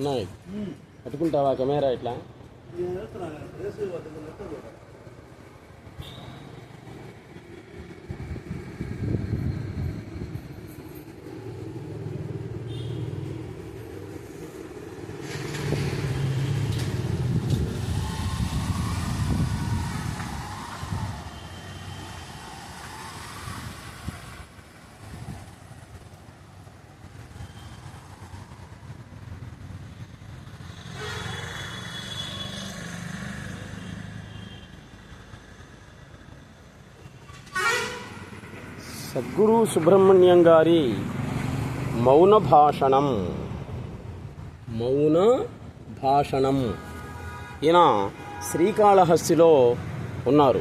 ఉన్నాయి. పట్టుకుంటావా కెమెరా ఇట్లా? సద్గురు సుబ్రహ్మణ్యం గారి మౌన భాషణం. మౌన భాషణం. ఈయన శ్రీకాళహస్తిలో ఉన్నారు.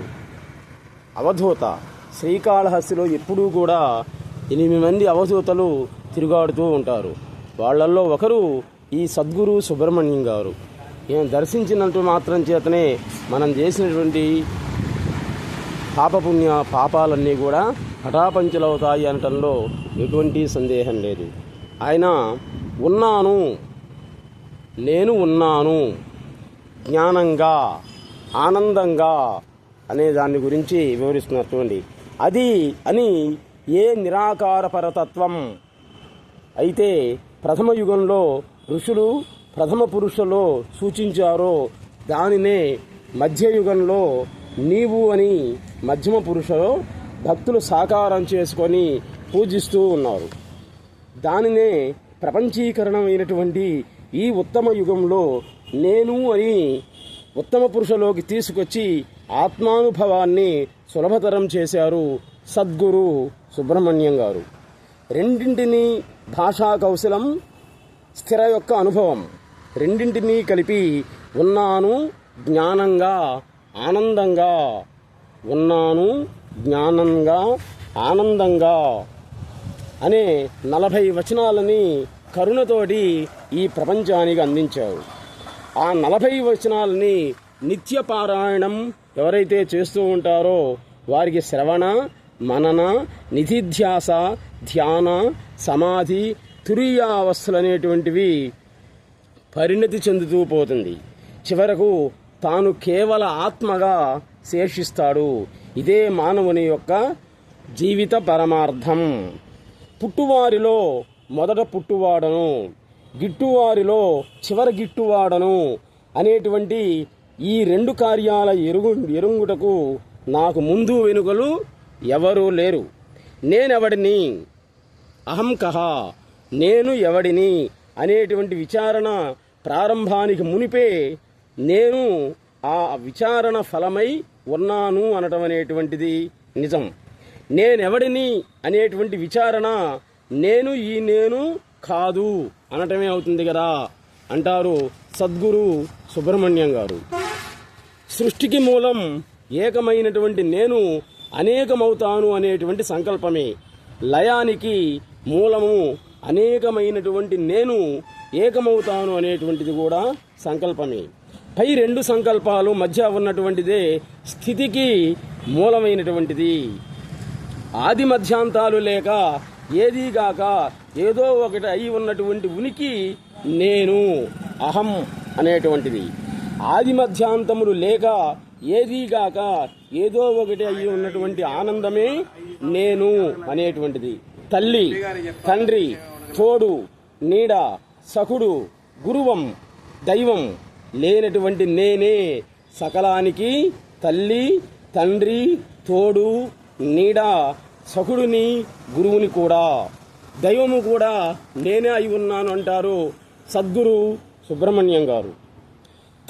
అవధూత. శ్రీకాళహస్తిలో ఎప్పుడూ కూడా ఎనిమిది మంది అవధూతలు తిరుగాడుతూ ఉంటారు. వాళ్ళల్లో ఒకరు ఈ సద్గురు సుబ్రహ్మణ్యం గారు. ఈయన దర్శించినట్టు మాత్రం చేతనే మనం చేసినటువంటి పాపపుణ్య పాపాలన్నీ కూడా హఠాపంచులవుతాయి అనటంలో ఎటువంటి సందేహం లేదు. ఆయన ఉన్నాను నేను ఉన్నాను జ్ఞానంగా ఆనందంగా అనే దాని గురించి వివరిస్తున్నారు చూడండి. అది అని ఏ నిరాకార పరతత్వం అయితే ప్రథమ యుగంలో ఋషులు ప్రథమ పురుషులో సూచించారో దానినే మధ్యయుగంలో నీవు అని మధ్యమ పురుషలో భక్తులు సాకారం చేసుకొని పూజిస్తూ ఉన్నారు. దానినే ప్రపంచీకరణమైనటువంటి ఈ ఉత్తమ యుగంలో నేను అని ఉత్తమ పురుషలోకి తీసుకొచ్చి ఆత్మానుభవాన్ని సులభతరం చేశారు సద్గురు సుబ్రహ్మణ్యం గారు. రెండింటిని భాషా కౌశలం స్థిర యొక్క అనుభవం రెండింటినీ కలిపి ఉన్నాను జ్ఞానంగా ఆనందంగా ఉన్నాను జ్ఞానంగా ఆనందంగా అనే నలభై వచనాలని కరుణతోటి ఈ ప్రపంచానికి అందించారు. ఆ నలభై వచనాలని నిత్య పారాయణం ఎవరైతే చేస్తూ ఉంటారో వారికి శ్రవణ మనన నిధిధ్యాస ధ్యాన సమాధి తురీయావస్థలు అనేటువంటివి పరిణతి చెందుతూ పోతుంది. చివరకు తాను కేవల ఆత్మగా శేషిస్తాడు. ఇదే మానవుని యొక్క జీవిత పరమార్థం. పుట్టువారిలో మొదట పుట్టువాడను గిట్టువారిలో చివరి గిట్టువాడను అనేటువంటి ఈ రెండు కార్యాల ఎరుగు ఎరుంగుటకు నాకు ముందు వెనుకలు ఎవరూ లేరు. నేనెవడిని? అహం కహ. నేను ఎవడిని? అనేటువంటి విచారణ ప్రారంభానికి మునిపే నేను ఆ విచారణ ఫలమై ఉన్నాను అనటం అనేటువంటిది నిజం. నేనెవడిని అనేటువంటి విచారణ నేను ఈ నేను కాదు అనటమే అవుతుంది కదా అంటారు సద్గురు సుబ్రహ్మణ్యం గారు. సృష్టికి మూలం ఏకమైనటువంటి నేను అనేకమవుతాను అనేటువంటి సంకల్పమే. లయానికి మూలము అనేకమైనటువంటి నేను ఏకమవుతాను అనేటువంటిది కూడా సంకల్పమే. పై రెండు సంకల్పాలు మధ్య ఉన్నటువంటిదే స్థితికి మూలమైనటువంటిది. ఆది మధ్యాంతాలు లేక ఏదీగాక ఏదో ఒకటి అయి ఉన్నటువంటి ఉనికి నేను అహం అనేటువంటిది. ఆది మధ్యాంతములు లేక ఏదీగాక ఏదో ఒకటి అయి ఉన్నటువంటి ఆనందమే నేను అనేటువంటిది. తల్లి తండ్రి తోడు నీడ సఖుడు గురువం దైవం లేనటువంటి నేనే సకలానికి తల్లి తండ్రి తోడు నీడ సకుడిని గురువుని కూడా. దైవము కూడా నేనే అయి ఉన్నాను అంటారు సద్గురు సుబ్రహ్మణ్యం గారు.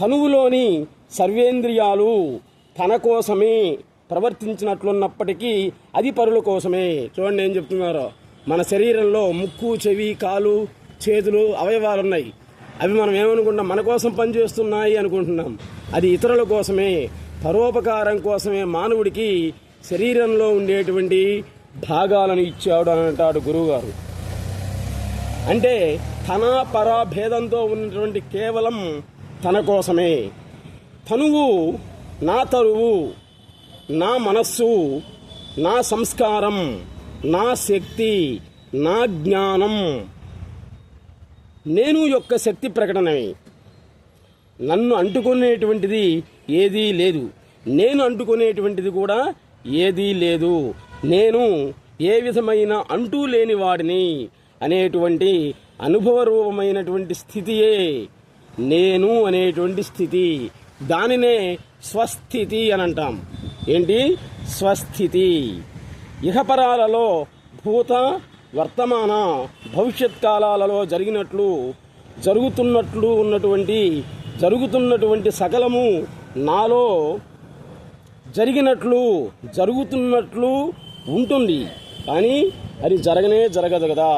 తనువులోని సర్వేంద్రియాలు తన కోసమే ప్రవర్తించినట్లున్నప్పటికీ అది పరుల కోసమే. చూడండి ఏం చెప్తున్నారో. మన శరీరంలో ముక్కు చెవి కాలు చేతులు అవయవాలు ఉన్నాయి అవి మనం ఏమనుకుంటాం మన కోసం పనిచేస్తున్నాయి అనుకుంటున్నాం. అది ఇతరుల కోసమే పరోపకారం కోసమే మానవుడికి శరీరంలో ఉండేటువంటి భాగాలను ఇచ్చాడు అని అంటాడు గురువుగారు. అంటే తన పర భేదంతో ఉన్నటువంటి కేవలం తన కోసమే. తనువు నా తరువు నా మనస్సు నా సంస్కారం నా శక్తి నా జ్ఞానం నేను యొక్క శక్తి ప్రకటనమే. నన్ను అంటుకునేటువంటిది ఏదీ లేదు. నేను అంటుకునేటువంటిది కూడా ఏదీ లేదు. నేను ఏ విధమైన అంటూ లేని వాడిని అనేటువంటి అనుభవరూపమైనటువంటి స్థితియే. నేను అనేటువంటి స్థితి. దానినే స్వస్థితి అని అంటాం ఏంటి? స్వస్థితి. ఇహపరాలలో భూత వర్తమాన భవిష్యత్ కాలాలలో జరిగినట్లు జరుగుతున్నట్లు ఉన్నటువంటి జరుగుతున్నటువంటి సకలము నాలో జరిగినట్లు జరుగుతున్నట్లు ఉంటుంది. కానీ అది జరగనే జరగదు కదా.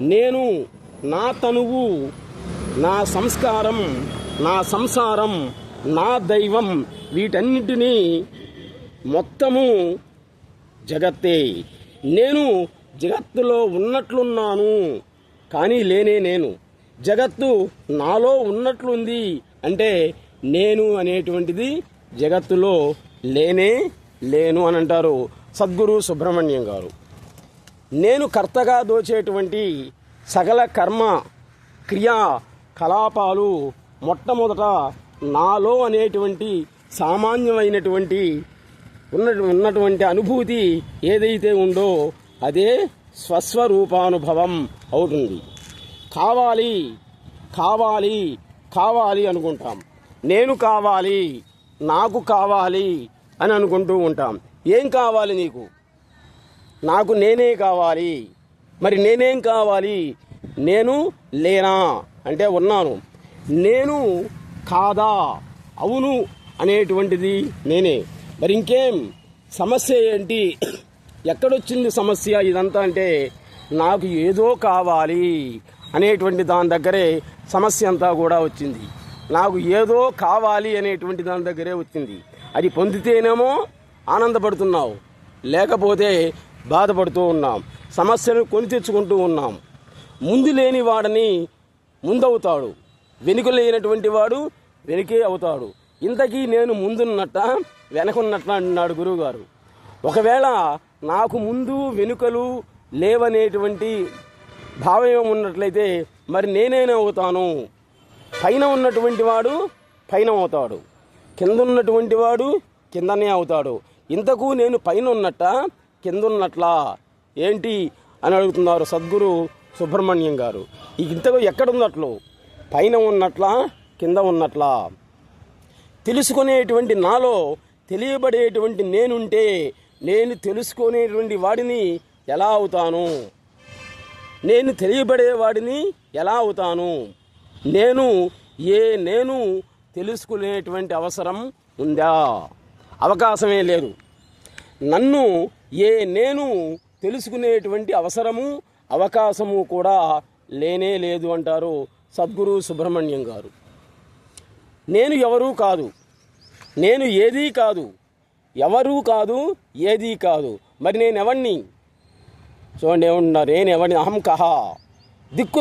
నేను నా తనువు నా సంస్కారం నా సంసారం నా దైవం వీటన్నిటినీ మొత్తము జగత్తే. నేను జగత్తులో ఉన్నట్లున్నాను కానీ లేనే నేను. జగత్తు నాలో ఉన్నట్లుంది అంటే నేను అనేటువంటిది జగత్తులో లేనే లేను అని అంటారు సద్గురు సుబ్రహ్మణ్యం గారు. నేను కర్తగా దోచేటువంటి సకల కర్మ క్రియా కలాపాలు మొట్టమొదట నాలో అనేటువంటి సామాన్యమైనటువంటి ఉన్న ఉన్నటువంటి అనుభూతి ఏదైతే ఉందో అదే స్వస్వరూపానుభవం అవుతుంది. కావాలి కావాలి కావాలి అనుకుంటాం. నేను కావాలి నాకు కావాలి అని అనుకుంటూ ఉంటాం. ఏం కావాలి నీకు? నాకు నేనే కావాలి. మరి నేనేం కావాలి? నేను లేనా? అంటే ఉన్నాను. నేను కాదా? అవును అనేటువంటిది నేనే. మరి ఇంకేం? సమస్య ఏంటి? ఎక్కడొచ్చింది సమస్య? ఇదంతా అంటే నాకు ఏదో కావాలి అనేటువంటి దాని దగ్గరే సమస్య అంతా కూడా వచ్చింది. నాకు ఏదో కావాలి అనేటువంటి దాని దగ్గరే వచ్చింది. అది పొందితేనేమో ఆనందపడుతున్నావు లేకపోతే బాధపడుతూ ఉన్నాం. సమస్యను కొని తెచ్చుకుంటూ ఉన్నాం. ముందు లేని వాడని ముందవుతాడు. వెనుక లేనటువంటి వాడు వెనుకే అవుతాడు. ఇంతకీ నేను ముందున్నట్ట వెనకున్నట్ట అన్నాడు గురువుగారు. ఒకవేళ నాకు ముందు వెనుకలు లేవనేటువంటి భావం ఉన్నట్లయితే మరి నేనేనే అవుతాను. పైన ఉన్నటువంటి వాడు పైన అవుతాడు. కింద ఉన్నటువంటి వాడు కిందనే అవుతాడు. ఇంతకు నేను పైన ఉన్నట్ట కింద ఉన్నట్లా ఏంటి అని అడుగుతున్నారు సద్గురు సుబ్రహ్మణ్యం గారు. ఇంతకు ఎక్కడ ఉన్నట్లు? పైన ఉన్నట్లా కింద ఉన్నట్లా? తెలుసుకునేటువంటి నాలో తెలియబడేటువంటి నేనుంటే నేను తెలుసుకునేటువంటి వాడిని ఎలా అవుతాను? నేను తెలియబడేవాడిని ఎలా అవుతాను? నేను ఏ నేను తెలుసుకునేటువంటి అవసరం ఉందా? అవకాశమే లేదు. నన్ను ఏ నేను తెలుసుకునేటువంటి అవసరము అవకాశము కూడా లేనే లేదు అంటారు సద్గురు సుబ్రహ్మణ్యం గారు. నేను ఎవరూ కాదు. నేను ఏదీ కాదు. ఎవరూ కాదు ఏదీ కాదు. మరి నేను ఎవరిని చూడండి ఏమంటున్నారు నేను ఎవరిని అహం కహ. దిక్కు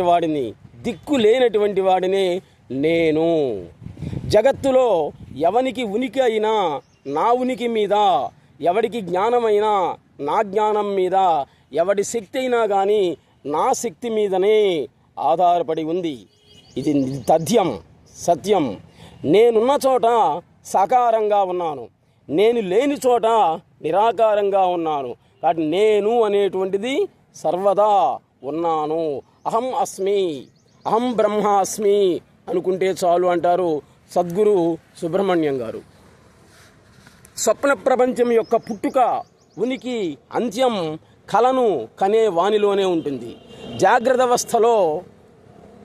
వాడిని దిక్కు లేనటువంటి వాడిని నేను. జగత్తులో ఎవనికి ఉనికి అయినా నా ఉనికి మీద ఎవడికి జ్ఞానమైనా నా జ్ఞానం మీద ఎవడి శక్తి అయినా కానీ నా శక్తి మీదనే ఆధారపడి ఉంది. ఇది తథ్యం సత్యం. నేనున్న చోట సాకారంగా ఉన్నాను. నేను లేని చోట నిరాకారంగా ఉన్నాను. కాబట్టి నేను అనేటువంటిది సర్వదా ఉన్నాను. అహం అస్మి అహం బ్రహ్మాస్మి అనుకుంటే చాలు అంటారు సద్గురు సుబ్రహ్మణ్యం గారు. స్వప్న ప్రపంచం యొక్క పుట్టుక ఉనికి అంత్యం కలను కనే వానిలోనే ఉంటుంది. జాగ్రత్త అవస్థలో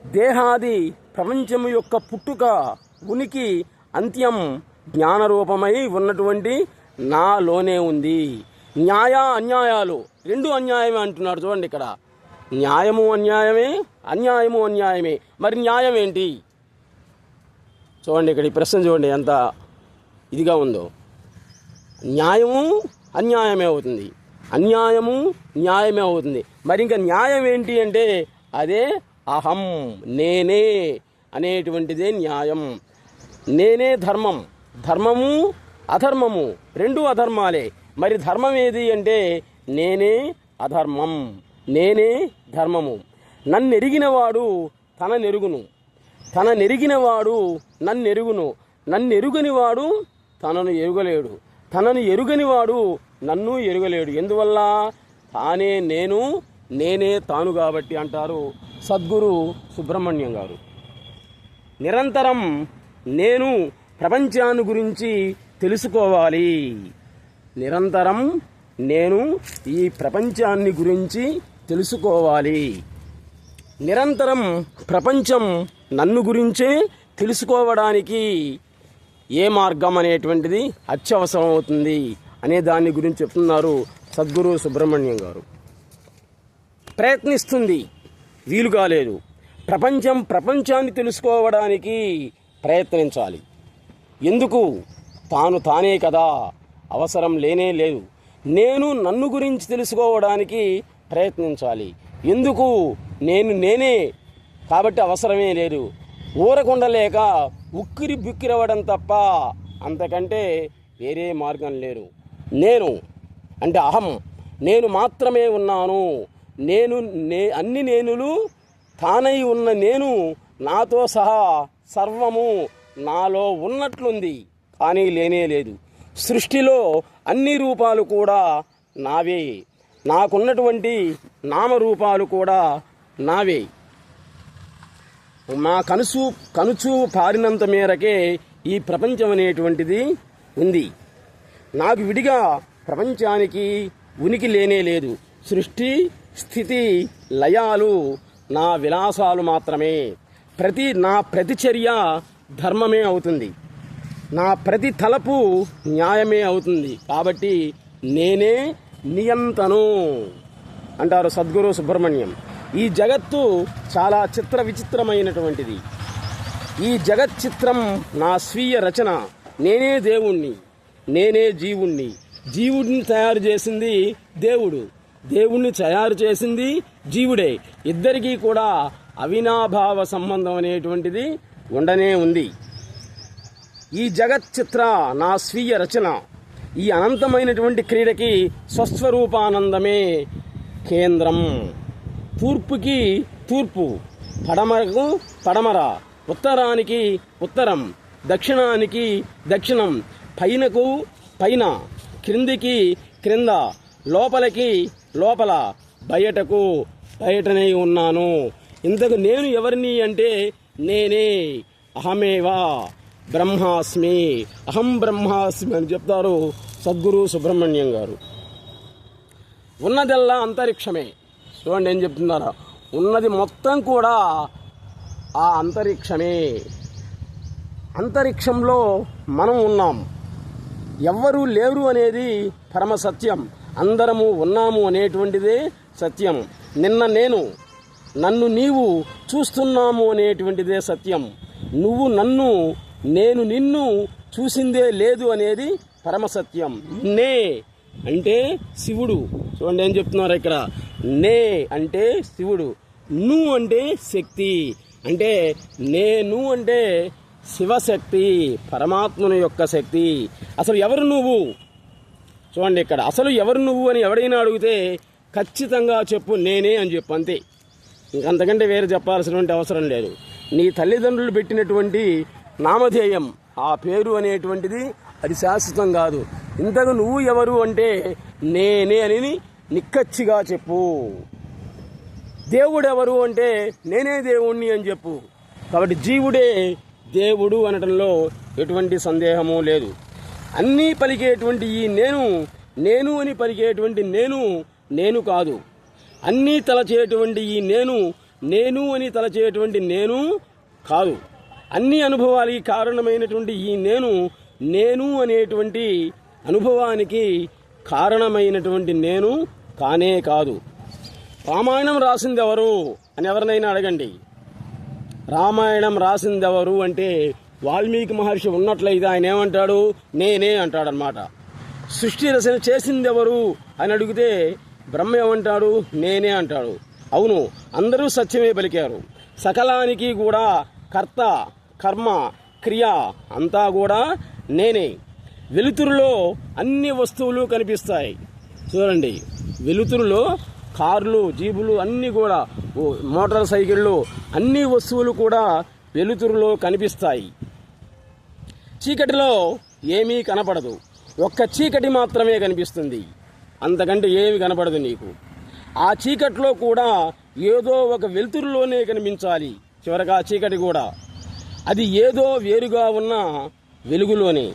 దేహాది ప్రపంచం యొక్క పుట్టుక ఉనికి అంత్యం జ్ఞానరూపమై ఉన్నటువంటి నాలోనే ఉంది. న్యాయ అన్యాయాలు రెండు అన్యాయమే అంటున్నాడు చూడండి ఇక్కడ. న్యాయము అన్యాయమే అన్యాయము అన్యాయమే. మరి న్యాయం ఏంటి? చూడండి ఇక్కడ ఈ ప్రశ్న చూడండి ఎంత ఇదిగా ఉందో. న్యాయము అన్యాయమే అవుతుంది. అన్యాయము న్యాయమే అవుతుంది. మరి ఇంకా న్యాయం ఏంటి అంటే అదే అహం నేనే అనేటువంటిదే న్యాయం. నేనే ధర్మం. ధర్మము అధర్మము రెండు అధర్మాలే. మరి ధర్మం ఏది అంటే నేనే అధర్మం నేనే ధర్మము. నన్నెరిగినవాడు తన నెరుగును తన నెరిగినవాడు నన్నెరుగును. నన్నెరుగనివాడు తనను ఎరుగలేడు. తనను ఎరుగనివాడు నన్ను ఎరుగలేడు. ఎందువల్ల? తానే నేను నేనే తాను కాబట్టి అంటారు సద్గురు సుబ్రహ్మణ్యం గారు. నిరంతరం నేను ప్రపంచాన్ని గురించి తెలుసుకోవాలి. నిరంతరం నేను ఈ ప్రపంచాన్ని గురించి తెలుసుకోవాలి. నిరంతరం ప్రపంచం నన్ను గురించే తెలుసుకోవడానికి ఏ మార్గం అనేటువంటిది అత్యవసరం అవుతుంది అనే దాని గురించి చెప్తున్నారు సద్గురు సుబ్రహ్మణ్యం గారు. ప్రయత్నిస్తుంది. వీలు కాలేదు ప్రపంచం ప్రపంచాన్ని తెలుసుకోవడానికి ప్రయత్నించాలి. ఎందుకు? తాను తానే కదా. అవసరం లేనే లేదు. నేను నన్ను గురించి తెలుసుకోవడానికి ప్రయత్నించాలి. ఎందుకు? నేను నేనే. కాబట్టి అవసరమే లేదు. ఊరకుండలేక ఉక్కిరి బిక్కిరవ్వడం తప్ప అంతకంటే వేరే మార్గం లేదు. నేను అంటే అహం. నేను మాత్రమే ఉన్నాను. నేను నే అన్ని నేనులు తానై ఉన్న నేను నాతో సహా సర్వము నాలో ఉన్నట్లుంది కానీ లేనే లేదు. సృష్టిలో అన్ని రూపాలు కూడా నావే. నాకున్నటువంటి నామరూపాలు కూడా నావే. మా కనుసు కనుచూ పారినంత మేరకే ఈ ప్రపంచం అనేటువంటిది ఉంది. నాకు విడిగా ప్రపంచానికి ఉనికి లేనే లేదు. సృష్టి స్థితి లయాలు నా విలాసాలు మాత్రమే. ప్రతి నా ప్రతిచర్య ధర్మమే అవుతుంది. నా ప్రతి తలపు న్యాయమే అవుతుంది. కాబట్టి నేనే నియంతను అంటారు సద్గురు సుబ్రహ్మణ్యం. ఈ జగత్తు చాలా చిత్ర విచిత్రమైనటువంటిది. ఈ జగత్ చిత్రం నా స్వీయ రచన. నేనే దేవుణ్ణి. నేనే జీవుణ్ణి. జీవుడిని తయారు చేసింది దేవుడు. దేవుణ్ణి తయారు చేసింది జీవుడే. ఇద్దరికీ కూడా అవినాభావ సంబంధం అనేటువంటిది ఉండనే ఉంది. ఈ జగత్ చిత్ర నా స్వీయ రచన ఈ అనంతమైనటువంటి క్రీడకి స్వస్వరూపానందమే కేంద్రం. తూర్పుకి తూర్పు పడమరకు పడమర ఉత్తరానికి ఉత్తరం దక్షిణానికి దక్షిణం పైనకు పైన క్రిందికి క్రింద లోపలికి లోపల బయటకు బయటనే ఉన్నాను. ఇంతకు నేను ఎవరిని అంటే నేనే అహమేవా బ్రహ్మాస్మి అహం బ్రహ్మాస్మి అని చెప్తారు సద్గురు సుబ్రహ్మణ్యం గారు. ఉన్నదల్లా అంతరిక్షమే. చూడండి ఏం చెప్తున్నారా. ఉన్నది మొత్తం కూడా ఆ అంతరిక్షమే. అంతరిక్షంలో మనం ఉన్నాం. ఎవ్వరూ లేరు అనేది పరమ సత్యం. అందరము ఉన్నాము అనేటువంటిదే సత్యం. నిన్న నేను నన్ను నీవు చూస్తున్నాము అనేటువంటిదే సత్యం. నువ్వు నన్ను నేను నిన్ను చూసిందే లేదు అనేది పరమ సత్యం. నే అంటే శివుడు. చూడండి ఏం చెప్తున్నారు ఇక్కడ? నే అంటే శివుడు. ను అంటే శక్తి. అంటే నేను అంటే శివశక్తి పరమాత్మను యొక్క శక్తి. అసలు ఎవరు నువ్వు? చూడండి ఇక్కడ. అసలు ఎవరు నువ్వు అని ఎవడైనా అడిగితే ఖచ్చితంగా చెప్పు నేనే అని చెప్పు అంతే. ఇంకంతకంటే వేరే చెప్పాల్సినటువంటి అవసరం లేదు. నీ తల్లిదండ్రులు పెట్టినటువంటి నామధేయం ఆ పేరు అనేటువంటిది అది శాశ్వతం కాదు. ఇంతకు నువ్వు ఎవరు అంటే నేనే అని నిక్కచ్చిగా చెప్పు. దేవుడు ఎవరు అంటే నేనే దేవుణ్ణి అని చెప్పు. కాబట్టి జీవుడే దేవుడు అనటంలో ఎటువంటి సందేహము లేదు. అన్నీ పలికేటువంటి ఈ నేను నేను అని పలికేటువంటి నేను నేను కాదు. అన్నీ తలచేటువంటి ఈ నేను నేను అని తలచేటువంటి నేను కాదు. అన్ని అనుభవాలకి కారణమైనటువంటి ఈ నేను నేను అనేటువంటి అనుభవానికి కారణమైనటువంటి నేను కానే కాదు. రామాయణం రాసింది ఎవరు అని ఎవరినైనా అడగండి. రామాయణం రాసింది ఎవరు అంటే వాల్మీకి మహర్షి ఉన్నట్లయితే ఆయన ఏమంటాడు? నేనే అంటాడనమాట సృష్టి రచన చేసింది ఎవరు అని అడిగితే బ్రహ్మ ఏమంటాడు? నేనే అంటాడు. అవును అందరూ సత్యమే పలికారు. సకలానికి కూడా కర్త కర్మ క్రియ అంతా కూడా నేనే. వెలుతురులో అన్ని వస్తువులు కనిపిస్తాయి. చూడండి వెలుతురులో కార్లు జీబులు అన్నీ కూడా మోటార్ సైకిళ్ళు అన్ని వస్తువులు కూడా వెలుతురులో కనిపిస్తాయి. చీకటిలో ఏమీ కనపడదు. ఒక్క చీకటి మాత్రమే కనిపిస్తుంది. అంతకంటే ఏమి కనపడదు నీకు. ఆ చీకట్లో కూడా ఏదో ఒక వెలుతురులోనే కనిపించాలి. చివరగా చీకటి కూడా. అది ఏదో వేరుగా ఉన్న వెలుగులోనే.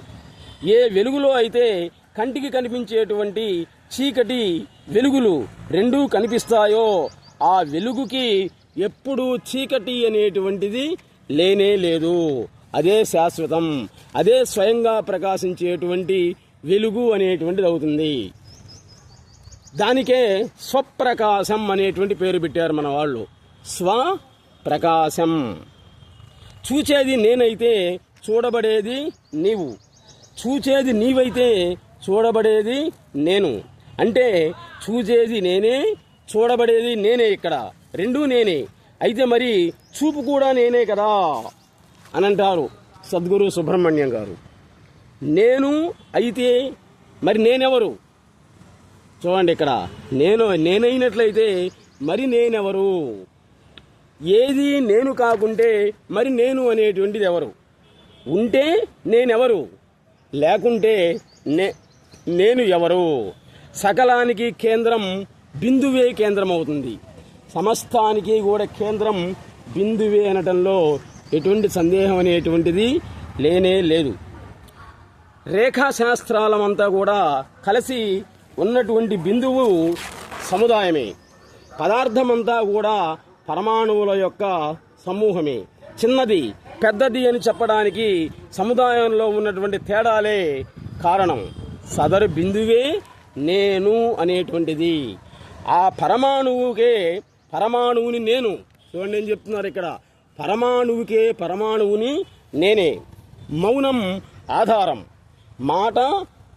ఏ వెలుగులో అయితే కంటికి కనిపించేటువంటి చీకటి వెలుగులు రెండూ కనిపిస్తాయో ఆ వెలుగుకి ఎప్పుడూ చీకటి అనేటువంటిది లేనే లేదు. అదే శాశ్వతం. అదే స్వయంగా ప్రకాశించేటువంటి వెలుగు అనేటువంటిది అవుతుంది. దానికే స్వప్రకాశం అనేటువంటి పేరు పెట్టారు మన వాళ్ళు. స్వప్రకాశం. చూచేది నేనైతే చూడబడేది నీవు. చూచేది నీవైతే చూడబడేది నేను. అంటే చూచేది నేనే చూడబడేది నేనే ఇక్కడ. రెండూ నేనే. అయితే మరి చూపు కూడా నేనే కదా అని అంటారు సద్గురు సుబ్రహ్మణ్యం గారు. నేను అయితే మరి నేనెవరు? చూడండి ఇక్కడ. నేను నేనైనట్లయితే మరి నేనెవరు? ఏది నేను కాకుంటే మరి నేను అనేటువంటిది ఎవరు? ఉంటే నేనెవరు? లేకుంటే నే నేను ఎవరు? సకలానికి కేంద్రం బిందువే కేంద్రం అవుతుంది సమస్తానికి కూడా కేంద్రం బిందువే అనటంలో ఎటువంటి సందేహం అనేటువంటిది లేనే లేదు. రేఖాశాస్త్రాలమంతా కూడా కలిసి ఉన్నటువంటి బిందువు సముదాయమే. పదార్థమంతా కూడా పరమాణువుల యొక్క సమూహమే. చిన్నది పెద్దది అని చెప్పడానికి సముదాయంలో ఉన్నటువంటి తేడాలే కారణం. సదరు బిందువే నేను అనేటువంటిది. ఆ పరమాణువుకే పరమాణువుని నేను. చూడండి ఏం చెప్తున్నారు ఇక్కడ. పరమాణువుకే పరమాణువుని నేనే. మౌనం ఆధారం. మాట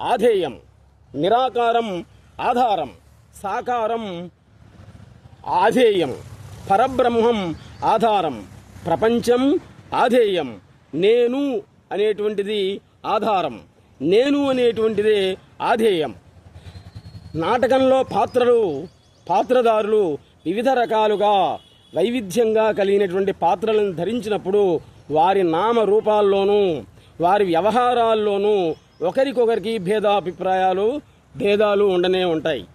ఆధేయం. నిరాకారం ఆధారం సాకారం ఆధేయం పరబ్రహ్మం ఆధారం ప్రపంచం ఆధేయం నేను అనేటువంటిది ఆధారం నేను అనేటువంటిదే ఆధేయం. నాటకంలో పాత్రలు పాత్రదారులు వివిధ రకాలుగా వైవిధ్యంగా కలిగినటువంటి పాత్రలను ధరించినప్పుడు వారి నామ రూపాల్లోనూ వారి వ్యవహారాల్లోనూ ఒకరికొకరికి భేదాభిప్రాయాలు భేదాలు ఉండనే ఉంటాయి.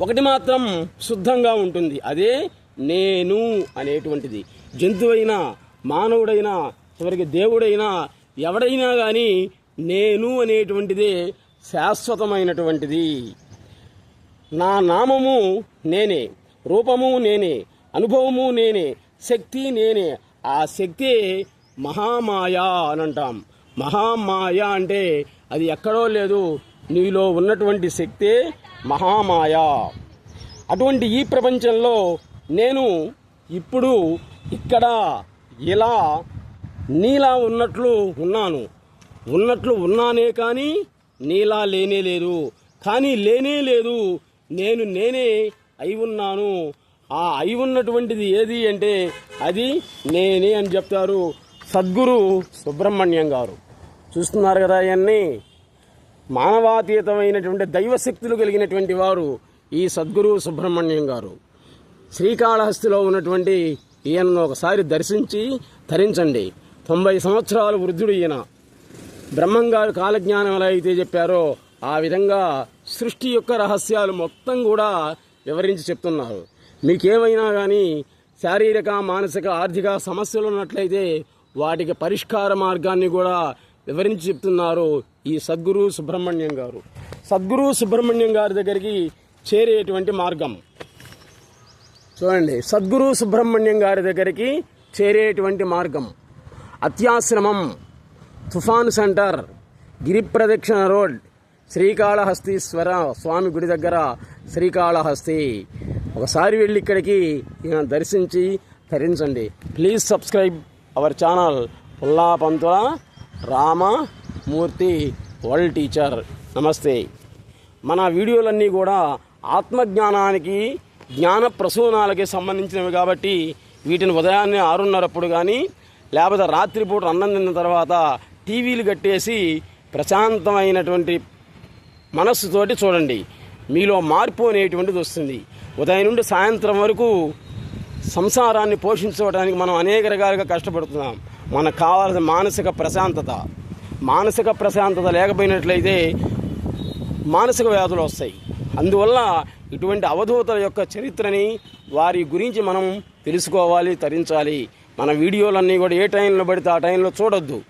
ఒకటి మాత్రం శుద్ధంగా ఉంటుంది. అదే నేను అనేటువంటిది. జంతువైనా మానవుడైనా చివరికి దేవుడైనా ఎవడైనా కానీ నేను అనేటువంటిదే శాశ్వతమైనటువంటిది. నా నామము నేనే రూపము నేనే అనుభవము నేనే శక్తి నేనే ఆ శక్తి మహామాయ అని అంటాం. మహామాయ అంటే అది ఎక్కడో లేదు. నీలో ఉన్నటువంటి శక్తే మహామాయ. అటువంటి ఈ ప్రపంచంలో నేను ఇప్పుడు ఇక్కడ ఇలా నీలా ఉన్నట్లు ఉన్నాను. ఉన్నట్లు ఉన్నానే కానీ నీలా లేనే లేదు. కానీ లేనే లేదు. నేను నేనే అయి ఉన్నాను. ఆ అయి ఉన్నటువంటిది ఏది అంటే అది నేనే అని చెప్తారు సద్గురు సుబ్రహ్మణ్యం గారు. చూస్తున్నారు కదా ఇవన్నీ మానవాతీతమైనటువంటి దైవశక్తులు కలిగినటువంటి వారు ఈ సద్గురు సుబ్రహ్మణ్యం గారు. శ్రీకాళహస్తిలో ఉన్నటువంటి ఈయనను ఒకసారి దర్శించి ధరించండి తొంభై సంవత్సరాల వృద్ధుడు ఈయన. బ్రహ్మంగారు కాలజ్ఞానం ఎలా అయితే చెప్పారో ఆ విధంగా సృష్టి యొక్క రహస్యాలు మొత్తం కూడా వివరించి చెప్తున్నారు. మీకేమైనా కానీ శారీరక మానసిక ఆర్థిక సమస్యలు ఉన్నట్లయితే వాటికి పరిష్కార మార్గాన్ని కూడా వివరించి చెప్తున్నారు ఈ సద్గురు సుబ్రహ్మణ్యం గారు. సద్గురు సుబ్రహ్మణ్యం గారి దగ్గరికి చేరేటువంటి మార్గం. చూడండి సద్గురు సుబ్రహ్మణ్యం గారి దగ్గరికి చేరేటువంటి మార్గం. అత్యాశ్రమం తుఫాన్ సెంటర్ గిరి ప్రదక్షిణ రోడ్ శ్రీకాళహస్తీశ్వర స్వామి గుడి దగ్గర శ్రీకాళహస్తి. ఒకసారి వెళ్ళి ఇక్కడికి ఈయన దర్శించి ధరించండి please subscribe our channel Pulla Pantula. Ramamurthy world teacher. నమస్తే. మన వీడియోలన్నీ కూడా ఆత్మజ్ఞానానికి జ్ఞాన ప్రసూనాలకి సంబంధించినవి కాబట్టి వీటిని ఉదయాన్నే ఆరున్నరప్పుడు కానీ లేకపోతే రాత్రిపూట అన్నం తిన్న తర్వాత టీవీలు కట్టేసి ప్రశాంతమైనటువంటి మనస్సుతోటి చూడండి. మీలో మార్పు అనేటువంటిది వస్తుంది. ఉదయం నుండి సాయంత్రం వరకు సంసారాన్ని పోషించుకోవడానికి మనం అనేక రకాలుగా కష్టపడుతున్నాం. మనకు కావాల్సిన మానసిక ప్రశాంతత. మానసిక ప్రశాంతత లేకపోయినట్లయితే మానసిక వ్యాధులు వస్తాయి. అందువల్ల ఇటువంటి అవధూతల యొక్క చరిత్రని వారి గురించి మనం తెలుసుకోవాలి తరించాలి. మన వీడియోలన్నీ కూడా ఏ టైంలో పడితే ఆ టైంలో చూడొద్దు.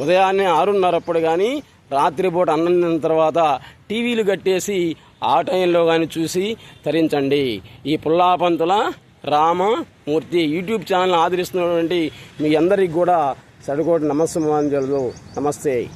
ఉదయాన్నే ఆరున్నరప్పుడు కానీ రాత్రిపూట అన్నం తిన్న తర్వాత టీవీలు కట్టేసి ఆ టైంలో కానీ చూసి తరించండి. ఈ పుల్లాపంతుల రామమూర్తి యూట్యూబ్ ఛానల్ ఆదరిస్తున్నటువంటి మీ అందరికీ కూడా సడుకోటి నమస్సమాంజలు. నమస్తే.